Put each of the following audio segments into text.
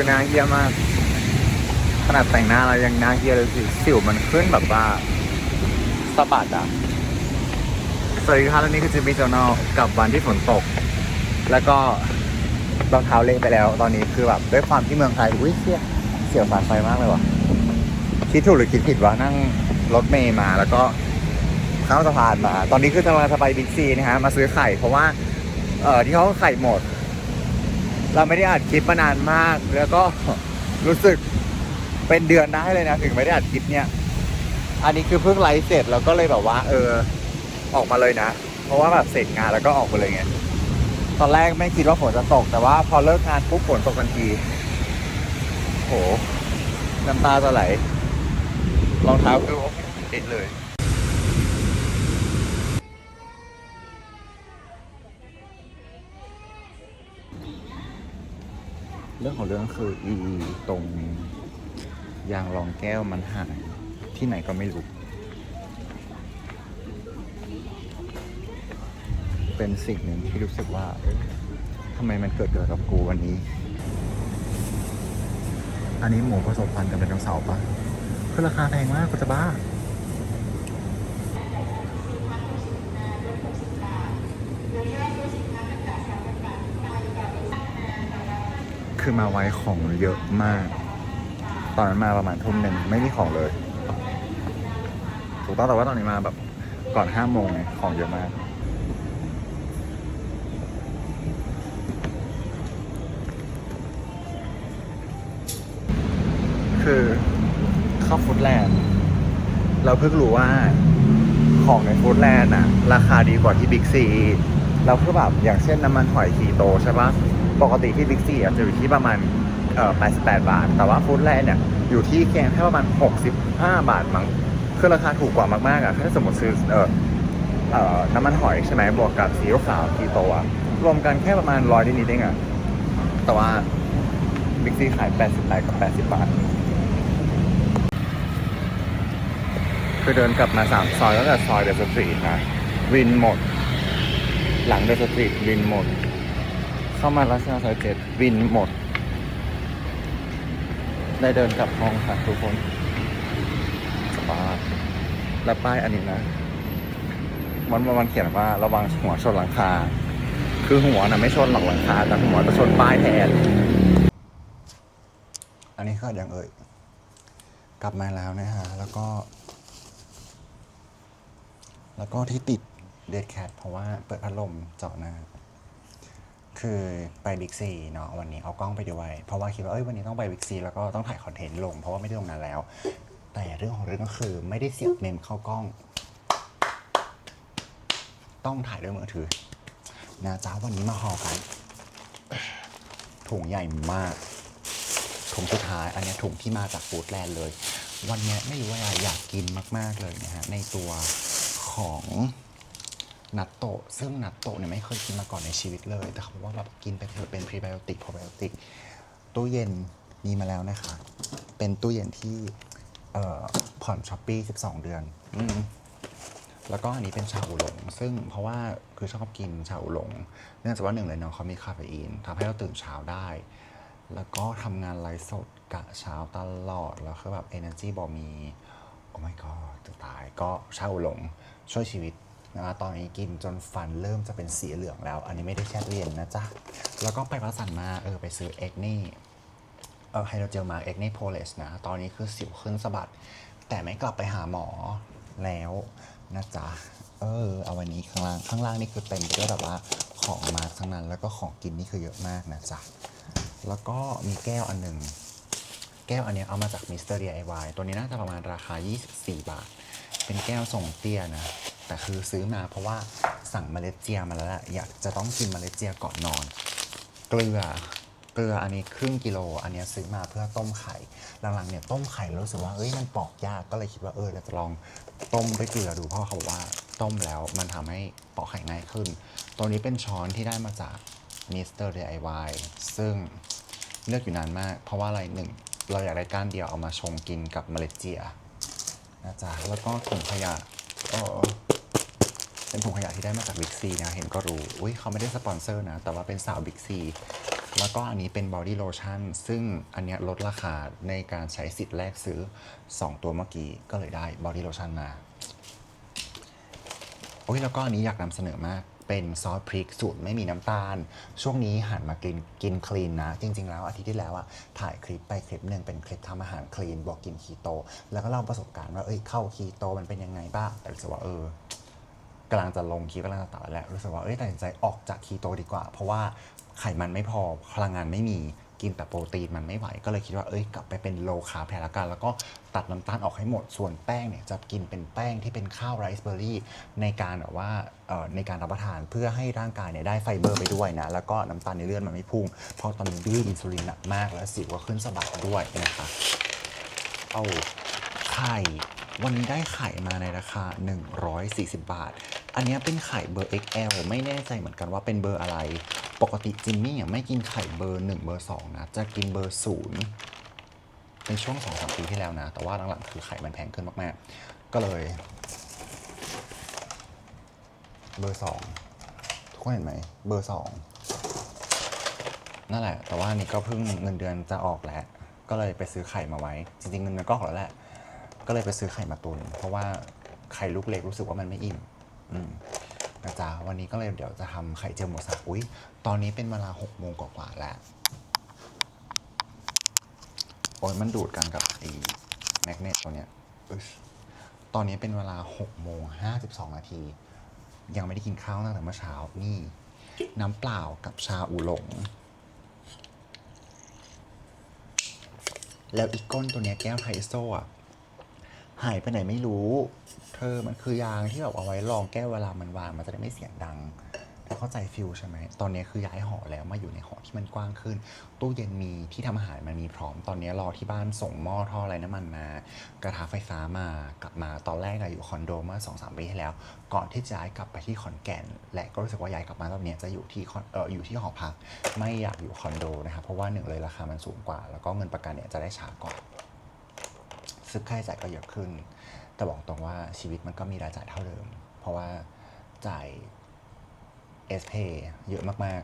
คือหน้าเหี้ยมาก ขนาดแต่งหน้าเรายังหน้าเหี้ยเลยสิสิวมันขึ้นแบบว่าสะบัดอะสวัสดีครับและนี่คือจิมมี่จอนอลกับวันที่ฝนตก แล้วก็รองเท้าเละไปแล้ว ตอนนี้คือแบบด้วยความที่เมืองไทยอุ้ยเสียเสียวสายไฟมากเลยว่ะคิดถูกหรือคิดผิดวะนั่งรถเมย์มาแล้วก็ข้ามสะพานมา ตอนนี้คือจะมาจะไปบิ๊กซีนะฮะมาซื้อไข่เพราะว่าเออที่เขาไข่หมด เราไม่ได้อัดคลิปมานานมาก แล้วก็รู้สึกเป็นเดือนได้เลยนะ ถึงไม่ได้อัดคลิปเนี่ย อันนี้คือเพิ่งไลฟ์เสร็จแล้วก็เลยแบบว่า เออ ออกมาเลยนะ เพราะว่าแบบเสร็จงานแล้วก็ออกมาเลยไง ตอนแรกไม่คิดว่าฝนจะตก แต่ว่าพอเลิกงานปุ๊บฝนตกทันที โห น้ำตาจะไหล รองเท้าคือโอ้โหติดเลย เรื่องของเรื่องคืออีตรงยางรองแก้วมันหายที่ไหนก็ไม่รู้ เป็นสิ่งหนึ่งที่รู้สึกว่าทำไมมันเกิดเกิดกับกูวันนี้ อันนี้หมูผสมพันธุ์กับไดโนเสาร์ปะคือราคาแพงมากกูจะบ้า คือมาไว้ของเยอะมาก ตอนนั้นมาประมาณทุ่มหนึ่งไม่มีของเลย ถูกต้องแต่ว่าตอนนี้มาแบบก่อนห้าโมงไงของเยอะมาก คือเข้าฟูดแลนด์เราเพิ่งรู้ว่าของในฟูดแลนด์อะราคาดีกว่าที่บิ๊กซี เราคือแบบอย่างเช่นน้ำมันหอยคีโตใช่ปะ ปกติที่บิ๊กซีจะอยู่ที่ประมาณเอ่อ88 บาท แต่ว่าฟูดแลนด์เนี่ยอยู่ที่แค่แค่ประมาณ 65 บาทมั้งคือราคาถูกกว่ามากๆอะถ้าสมมติซื้อเอ่อเอ่อน้ำมันหอยใช่ไหมบวกกับซีอิ๊วขาวคีโตอะรวมกันแค่ประมาณร้อยนิดๆเองอะแต่ว่าบิ๊กซีขาย 88 กับ 80 บาท คือเดินกลับมาสามซอยตั้งแต่ซอยเดอะสตรีทนะ วินหมด หลังเดอะสตรีทวินหมด เข้ามาลักษณะซอยเจ็ดวินหมด ได้เดินกลับห้องค่ะทุกคนสบายและป้ายอันนี้นะมันมันเขียนว่าระวังหัวชนหลังคา คือหัวนะไม่ชนหลังหลังคาแต่หัวจะชนป้ายแทน อันนี้ก็อยังเอ่ย กลับมาแล้วนะฮะ แล้วก็ แล้วก็ที่ติดเดดแคทเพราะว่าเปิดพัดลมเจาะหน้า คือไปบิ๊กซีเนาะวันนี้เอากล้องไปด้วย เพราะว่าคิดว่าเอ้ยวันนี้ต้องไปบิ๊กซีแล้วก็ต้องถ่ายคอนเทนต์ลง เพราะว่าไม่ได้ลงนานแล้ว แต่เรื่องของเรื่องก็คือไม่ได้เสียบเมมเข้ากล้อง ต้องถ่ายด้วยมือถือนะจ้าวันนี้มาห่อกันถุงใหญ่มากถุงสุดท้ายอันนี้ถุงที่มาจากฟูดแลนด์เลย วันนี้ไม่รู้ว่าอะไรอยากกินมาก ๆ เลยนะฮะในตัวของ นัตโตะซึ่งนัตโตะเนี่ยไม่เคยกินมาก่อนในชีวิตเลย แต่เขาบอกว่าแบบกินไปเถอะเป็นพรีไบโอติกโปรไบโอติกตู้เย็นมีมาแล้วนะคะ เป็นตู้เย็นที่เอ่อผ่อนช้อปปี้ 12 เดือนอืมแล้วก็อันนี้เป็นชาอูหลง ซึ่งเพราะว่าคือชอบกินชาอูหลง เนื่องจากว่าหนึ่งเลยเนาะเขามีคาเฟอีนทำให้เราตื่นเช้าได้ แล้วก็ทำงานไลฟ์สดกะเช้าตลอด แล้วคือแบบ energy บอมี โอ้ my god จะตาย ก็ชาอูหลงช่วยชีวิต นะตอนนี้กินจนฟันเริ่มจะเป็นสีเหลืองแล้ว อันนี้ไม่ได้แช่ตู้เย็นนะจ๊ะ แล้วก็ไปวัดสันมาเออไปซื้อเอ็กนี่เออไฮโดรเจลมาเอ็กเนโพเลสนะ ตอนนี้คือสิวขึ้นสะบัด แต่ไม่กลับไปหาหมอแล้วนะจ๊ะ เออเอาวันนี้ข้างล่างข้างล่างนี่คือเต็มไปด้วยแบบว่าของมาทั้งนั้น แล้วก็ของกินนี่คือเยอะมากนะจ๊ะ แล้วก็มีแก้วอันหนึ่งแก้วอันนี้เอามาจากมิสเตอร์ DIY ตัวนี้น่าจะประมาณราคา 24 บาท เป็นแก้วทรงเตี้ยนะ แต่คือซื้อมาเพราะว่าสั่งเมล็ดเจียมาแล้วแหละอยากจะต้องกินเมล็ดเจียก่อนนอน เกลือเกลืออันนี้ครึ่งกิโล อันนี้ซื้อมาเพื่อต้มไข่หลังๆเนี่ยต้มไข่รู้สึกว่าเอ้ยมันปอกยากก็เลยคิดว่าเออเราจะลองต้มด้วยเกลือดูเพราะเขาบอกว่าต้มแล้วมันทำให้ปอกไข่ง่ายขึ้น ตัวนี้เป็นช้อนที่ได้มาจาก Mr. DIY ซึ่งเลือกอยู่นานมาก เพราะว่าอะไรหนึ่งเราอยากได้ก้านเดียวเอามาชงกินกับเมล็ดเจียนะจ๊ะแล้วก็ถุงขยะเออ เป็นถุงขยะที่ได้มาจากบิ๊กซีนะเห็นก็รู้ อุ้ยเขาไม่ได้สปอนเซอร์นะ แต่ว่าเป็นสาวบิ๊กซีแล้วก็อันนี้เป็น body lotion ซึ่งอันนี้ลดราคาในการใช้สิทธิ์แลกซื้อ 2 ตัวเมื่อกี้ก็เลยได้ body lotion มา โอ้ยแล้วก็อันนี้อยากนำเสนอมากเป็นซอสพริกสูตรไม่มีน้ำตาล ช่วงนี้หันมากินกินคลีนนะ จริง ๆ แล้วอาทิตย์ที่แล้วอะถ่ายคลิปไปคลิปหนึ่งเป็นคลิปทำอาหารคลีนบอกกินคีโต แล้วก็เล่าประสบการณ์ว่าเอ้ยเข้าคีโตมันเป็นยังไงบ้างแต่รู้สึกว่าเออ กำลังจะลงคลิปกำลังจะตัดแล้วรู้สึกว่าเอ้ยตัดสินใจออกจากคีโตดีกว่า เพราะว่าไขมันไม่พอพลังงานไม่มีกินแต่โปรตีนมันไม่ไหว ก็เลยคิดว่าเอ้ยกลับไปเป็นโลคาร์บแทนละกัน แล้วก็ตัดน้ำตาลออกให้หมดส่วนแป้งเนี่ยจะกินเป็นแป้งที่เป็นข้าวไรซ์เบอร์รี่ ในการแบบว่าเอ่อในการรับประทานเพื่อให้ร่างกายเนี่ยได้ไฟเบอร์ไปด้วยนะ แล้วก็น้ำตาลในเลือดมันไม่พุ่งเพราะตอนนี้ดื้ออินซูลินหนักมาก แล้วสิวก็ขึ้นสะบัดด้วยนะคะเอาไข่วันนี้ได้ไข่มาในราคา 140 บาท อันนี้เป็นไข่เบอร์ XL ไม่แน่ใจเหมือนกันว่าเป็นเบอร์อะไร ปกติจิมมี่ไม่กินไข่เบอร์ 1 เบอร์ 2 นะ จะกินเบอร์0เป็นช่วง2-3ปีที่แล้วนะ แต่ว่าหลังๆคือไข่มันแพงขึ้นมากๆ ก็เลย เบอร์ 2 ทุกคนเห็นไหม เบอร์ 2 นั่นแหละ แต่ว่านี่ก็เพิ่งเงินเดือนจะออกแล้ว ก็เลยไปซื้อไข่มาไว้ จริงๆเงินเดือนก็ออกแล้วแหละ ก็เลยไปซื้อไข่มาตุน เพราะว่าไข่ลูกเล็กรู้สึกว่ามันไม่อิ่ม นะจ๊ะวันนี้ก็เลยเดี๋ยวจะทำไข่เจียวหมูสับอุ้ยตอนนี้เป็นเวลาหกโมงกว่าๆแล้วโอ้ยมันดูดกันกับไอ้แมกเนตตัวเนี้ยตอนนี้เป็นเวลาหกโมงห้าสิบสองนาที ยังไม่ได้กินข้าวตั้งแต่เมื่อเช้า นี่ น้ำเปล่ากับชาอูหลง แล้วอีกก้นตัวเนี้ยแก้วไทโซอะ หายไปไหนไม่รู้ เธอมันคือยางที่แบบเอาไว้รองแก้วเวลามันวางมันจะได้ไม่เสียงดังเธอเข้าใจฟิลใช่ไหม ตอนนี้คือย้ายหอแล้วมาอยู่ในหอที่มันกว้างขึ้น ตู้เย็นมีที่ทำอาหารมันมีพร้อม ตอนนี้รอที่บ้านส่งหม้อท่ออะไรน้ำมันมา กระทะไฟฟ้ามากลับมาตอนแรกอะอยู่คอนโดเมื่อสองสามปีที่แล้ว ก่อนที่จะย้ายกลับไปที่ขอนแก่น และก็รู้สึกว่าย้ายกลับมารอบเนี้จะอยู่ที่คอนเอออยู่ที่หอพัก ไม่อยากอยู่คอนโดนะครับเพราะว่าหนึ่งเลยราคามันสูงกว่า แล้วก็เงินประกันเนี่ยจะได้ช้ากว่า ซึ่งค่าใช้จ่ายก็เยอะขึ้น แต่บอกตรงว่าชีวิตมันก็มีรายจ่ายเท่าเดิม เพราะว่าจ่าย s p เพยอะมาก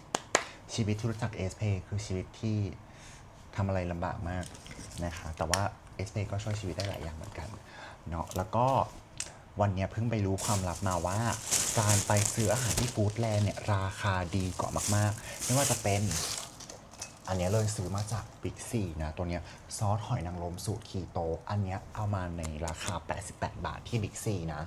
ๆ ชีวิตที่รู้จัก s p คือชีวิตที่ทำอะไรลำบากมากนะคะ แต่ว่า s p ก็ช่วยชีวิตได้หลายอย่างเหมือนกันเนาะแล้วก็วันนี้เพิ่งไปรู้ความลับมาว่า การไปซื้ออาหารที่ฟู้ดแลนด์เนี่ยราคาดีกว่ามาก ๆ ไม่ว่าจะเป็น อันเนี้ยเลยซื้อมาจากบิ๊กซีนะตัวเนี้ยซอสหอยนางรมสูตรคีโต อันเนี้ยเอามาในราคา 88 บาทที่บิ๊กซีนะ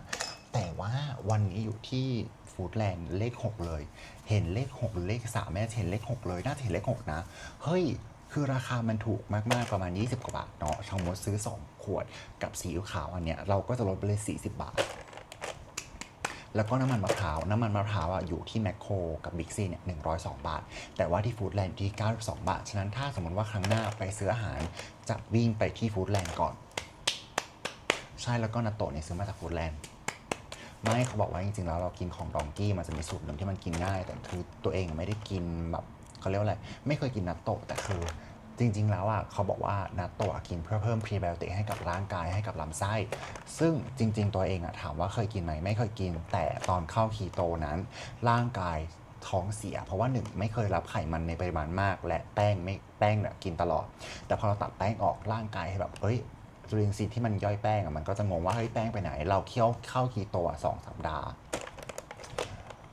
แต่ว่าวันนี้อยู่ที่ฟู้ดแลนด์เลข 6 เลย เห็นเลข 6 หรือเลข 3 แม่เห็นเลข 6 เลย น่าจะเห็นเลข 6 นะ เฮ้ย คือราคามันถูกมาก ๆ ประมาณ 20 กว่าบาทเนาะทั้งมดซื้อ 2 ขวดกับซีขาวอันเนี้ยเราก็จะลดไปเลย 40 บาท แล้วก็น้ำมันมะพร้าว น้ำมันมะพร้าวอะอยู่ที่แมคโครกับบิ๊กซีเนี่ย102บาท แต่ว่าที่ฟู้ดแลนด์ที่ 92 บาท ฉะนั้นถ้าสมมติว่าครั้งหน้าไปซื้ออาหารจะวิ่งไปที่ฟู้ดแลนด์ก่อน ใช่แล้วก็นาโตะเนี่ยซื้อมาจากฟู้ดแลนด์ไม่เขาบอกว่าจริงๆแล้วเรากินของดองกี้มันจะมีสูตรหนึ่งที่มันกินง่าย แต่คือตัวเองไม่ได้กินแบบเขาเรียกว่าอะไรไม่เคยกินนัตโตะแต่คือ จริงๆ แล้วอะเขาบอกว่านัตโตะกินเพื่อเพิ่มพรีไบโอติกให้กับร่างกายให้กับลำไส้ ซึ่งจริง ๆ ตัวเองอะถามว่าเคยกินไหมไม่เคยกิน แต่ตอนเข้าคีโตนั้น ร่างกายท้องเสีย เพราะว่าหนึ่งไม่เคยรับไขมันในปริมาณมาก และแป้งไม่แป้งเนี่ยกินตลอด แต่พอเราตัดแป้งออกร่างกายให้แบบเอ้ยจุลินทรีย์ที่มันย่อยแป้งอะมันก็จะงงว่าเฮ้ยแป้งไปไหน เราเคี่ยวเข้าคีโตอะสองสัปดาห์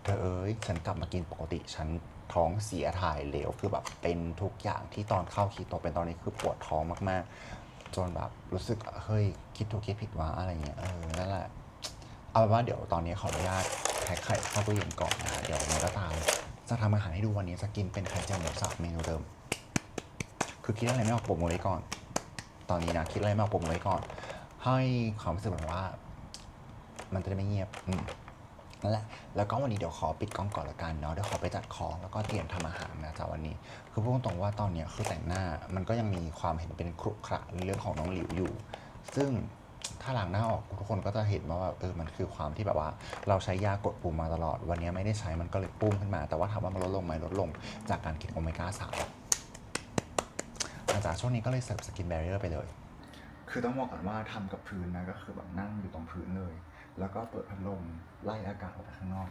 เธอเอ้ยฉันกลับมากินปกติฉัน ท้องเสียถ่ายเหลวคือแบบเป็นทุกอย่างที่ตอนเข้าคีโตเป็นตอนนี้คือปวดท้องมากๆ จนแบบรู้สึกเฮ้ยคิดถูกคิดผิดว่าอะไรเงี้ยเออนั่นแหละ เอาเป็นว่าเดี๋ยวตอนนี้ขออนุญาตแพ็คไข่เข้าตู้เย็นก่อนนะเดี๋ยวมันก็ตามจะทำอาหารให้ดูวันนี้จะกินเป็นไข่เจียวหมูสับเมนูเดิม คือคิดอะไรไม่ออกปมมือไว้ก่อน ตอนนี้นะคิดอะไรไม่ออกปมมือไว้ก่อน ให้ความรู้สึกแบบว่า มันจะได้ไม่เงียบอืม นั่นแหละ แล้วก็วันนี้เดี๋ยวขอปิดกล้องก่อนละกันเนาะ เดี๋ยวขอไปจัดของแล้วก็เตรียมทำอาหารนะจ๊ะวันนี้ คือพูดตรงๆว่าตอนเนี้ยคือแต่งหน้ามันก็ยังมีความเห็นเป็นครุขระในเรื่องของน้องหลิวอยู่ ซึ่งถ้าล้างหน้าออกทุกคนก็จะเห็นว่าแบบเออมันคือความที่แบบว่า เราใช้ยากดปุ่มมาตลอด วันนี้ไม่ได้ใช้มันก็เลยปุ้มขึ้นมา แต่ว่าถามว่ามันลดลงไหมลดลง จากการกินโอเมก้าสามอาจารย์ช่วงนี้ก็เลยเสิร์ฟสกินแบรเ e อร์ไปเลย คือต้องบอกก่อนว่าทำกับพื้นนะก็คือแบบนั่งอยู่ตรงพื้นเลย แล้วก็เปิดพัดลมไล่อากาศออกไปข้างนอก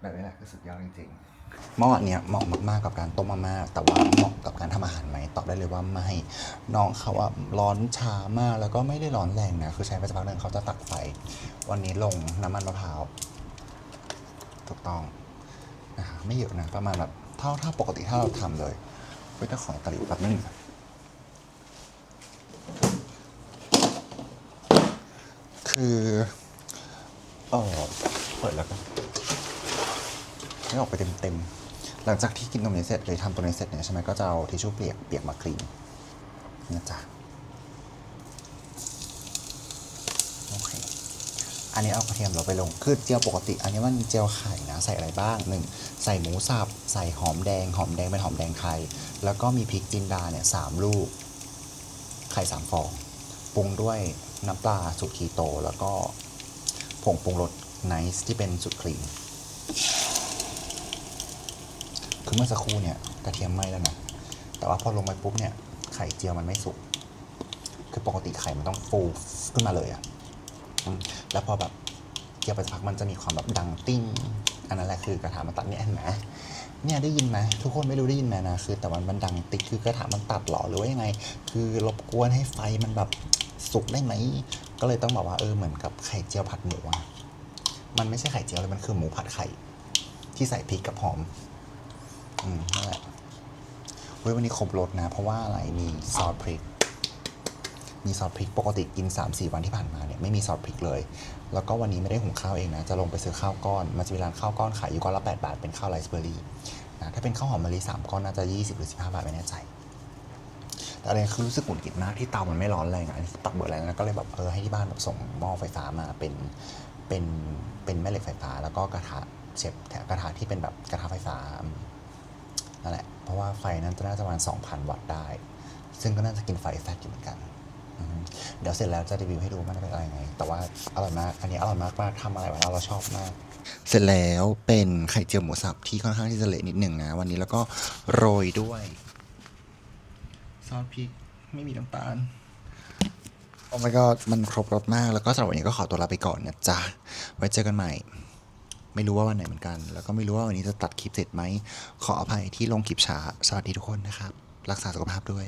แบบนี้แหละคือสุดยอดจริงๆหม้อเนี้ยเหมาะมากๆกับการต้มมาม่าแต่ว่าเหมาะกับการทำอาหารไหมตอบได้เลยว่าไม่น้องเขาอะร้อนช้ามากแล้วก็ไม่ได้ร้อนแรงนะคือใช้ไปสักพักหนึ่งเขาจะตักไฟวันนี้ลงน้ำมันมะพร้าวถูกต้องนะไม่เยอะนะประมาณแบบเท่าถ้าปกติถ้าเราทำเลยเว้ยแต่ขอตะหลิวแป๊บนึงคือ เออเปิดแล้วกันไม่ออกไปเต็มๆ หลังจากที่กินตรงนี้เสร็จเลยทำตรงนี้เสร็จเนี่ยใช่ไหมก็จะเอาทิชชู่เปียกเปียกมาคลีนนะจ๊ะโอเคอันนี้เอากระเทียมเราไปลง คือเจียวปกติ อันนี้มันเจียวไข่นะ ใส่อะไรบ้างหนึ่งใส่หมูสับ ใส่หอมแดง หอมแดงเป็นหอมแดงไทย แล้วก็มีพริกจินดาเนี่ยสามลูก ไข่สามฟอง ปรุงด้วยน้ำปลาสูตรคีโต แล้วก็ ผงปรุงรสไนซ์ที่เป็นสูตรคลีนคือเมื่อสักครู่เนี่ยกระเทียมไหม้แล้วนะแต่ว่าพอลงไปปุ๊บเนี่ยไข่เจียวมันไม่สุก คือปกติไข่มันต้องฟูขึ้นมาเลยอะอืมแล้วพอแบบเจียวไปสักพักมันจะมีความแบบดังติ้ง อันนั้นแหละคือกระถางมันตัดเนี่ยเห็นไหมเนี่ยได้ยินไหมทุกคนไม่รู้ได้ยินไหมนะคือแต่มันมันดังติ๊กคือกระถางมันตัดหรอหรือว่ายังไง คือรบกวนให้ไฟมันแบบสุกได้ไหม ก็เลยต้องบอกว่าเออเหมือนกับไข่เจียวผัดหมูอะมันไม่ใช่ไข่เจียวเลยมันคือหมูผัดไข่ ที่ใส่พริกกับหอม อืมนั่นแหละเว้ยวันนี้ครบรสนะ เพราะว่าอะไรมีซอสพริก มีซอสพริกปกติกิน 3 4 วันที่ผ่านมาเนี่ยไม่มีซอสพริกเลย แล้วก็วันนี้ไม่ได้หุงข้าวเองนะ จะลงไปซื้อข้าวก้อน มันจะมีร้านข้าวก้อนขายอยู่ก้อนละ 8 บาทเป็นข้าวไรซ์เบอร์รี่นะถ้าเป็นข้าวหอมมะลิ3ก้อนน่าจะ 20 หรือ 15 บาทไม่แน่ใจ แต่อะไรคือรู้สึกหงุดหงิดมากที่เตามันไม่ร้อนแรงอันนี้ปักเบอร์แรงนะก็เลยแบบเออให้ที่บ้านแบบส่งหม้อไฟฟ้ามาเป็นเป็นเป็นแม่เหล็กไฟฟ้า แล้วก็กระทะเสียบแถกระทะที่เป็นแบบกระทะไฟฟ้านั่นแหละเพราะว่าไฟนั้นจะน่าจะประมาณ2,000 วัตต์ได้ ซึ่งก็น่าจะกินไฟแฟตอยู่เหมือนกันเดี๋ยวเสร็จแล้วจะรีวิวให้ดูมันเป็นอะไรไง แต่ว่าอร่อยมาก อันนี้อร่อยมากมากทำอะไรไว้แล้วเราชอบมาก เสร็จแล้วเป็นไข่เจียวหมูสับที่ค่อนข้างที่จะเละนิดหนึ่งนะ วันนี้แล้วก็โรยด้วย ซอสพริก ไม่มีน้ำตาล โอ้ my god มันครบรสมาก แล้วก็สำหรับวันนี้ก็ขอตัวลาไปก่อนนะจ๊ะ ไว้เจอกันใหม่ ไม่รู้ว่าวันไหนเหมือนกัน แล้วก็ไม่รู้ว่าวันนี้จะตัดคลิปเสร็จไหม ขออภัยที่ลงคลิปช้า สวัสดีทุกคนนะครับ รักษาสุขภาพด้วย